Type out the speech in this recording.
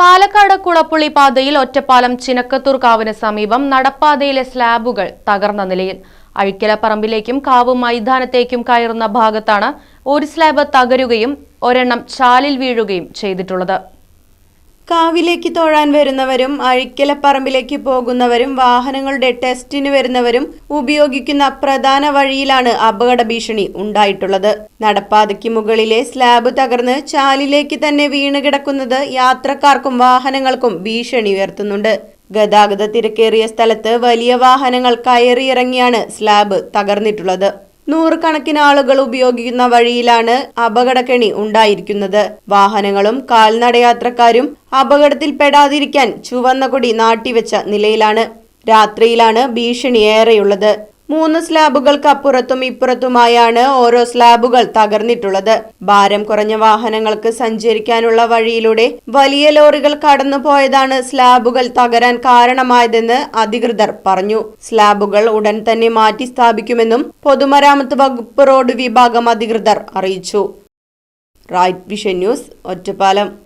പാലക്കാട് കുളപ്പുള്ളി പാതയിൽ ഒറ്റപ്പാലം ചിനക്കത്തൂർ കാവിന് സമീപം നടപ്പാതയിലെ സ്ലാബുകൾ തകർന്ന നിലയിൽ. അഴിക്കലപ്പറമ്പിലേക്കും കാവ് മൈതാനത്തേക്കും കയറുന്ന ഭാഗത്താണ് ഒരു സ്ലാബ് തകരുകയും ഒരെണ്ണം ചാലിൽ വീഴുകയും ചെയ്തിട്ടുള്ളത്. കാവിലേക്ക് തോഴാൻ വരുന്നവരും അഴിക്കലപ്പറമ്പിലേക്ക് പോകുന്നവരും വാഹനങ്ങളുടെ ടെസ്റ്റിന് വരുന്നവരും ഉപയോഗിക്കുന്ന പ്രധാന വഴിയിലാണ് അപകട ഭീഷണി ഉണ്ടായിട്ടുള്ളത്. നടപ്പാതയ്ക്ക് മുകളിലെ സ്ലാബ് തകർന്ന് ചാലിലേക്ക് തന്നെ വീണ് കിടക്കുന്നത് യാത്രക്കാർക്കും വാഹനങ്ങൾക്കും ഭീഷണി ഉയർത്തുന്നുണ്ട്. ഗതാഗത തിരക്കേറിയ സ്ഥലത്ത് വലിയ വാഹനങ്ങൾ കയറിയിറങ്ങിയാണ് സ്ലാബ് തകർന്നിട്ടുള്ളത്. നൂറുകണക്കിന് ആളുകൾ ഉപയോഗിക്കുന്ന വഴിയിലാണ് അപകടക്കെണി ഉണ്ടായിരിക്കുന്നത്. വാഹനങ്ങളും കാൽനടയാത്രക്കാരും അപകടത്തിൽപ്പെടാതിരിക്കാൻ ചുവന്ന കൊടി നാട്ടിവെച്ച നിലയിലാണ്. രാത്രിയിലാണ് ഭീഷണി ഏറെയുള്ളത്. മൂന്ന് സ്ലാബുകൾക്ക് അപ്പുറത്തും ഇപ്പുറത്തുമായാണ് ഓരോ സ്ലാബുകൾ തകർന്നിട്ടുള്ളത്. ഭാരം കുറഞ്ഞ വാഹനങ്ങൾക്ക് സഞ്ചരിക്കാനുള്ള വഴിയിലൂടെ വലിയ ലോറികൾ കടന്നുപോയതാണ് സ്ലാബുകൾ തകരാൻ കാരണമായതെന്ന് അധികൃതർ പറഞ്ഞു. സ്ലാബുകൾ ഉടൻ തന്നെ മാറ്റി സ്ഥാപിക്കുമെന്നും പൊതുമരാമത്ത് വകുപ്പ് റോഡ് വിഭാഗം അധികൃതർ അറിയിച്ചു. Right vision news Ottapalam.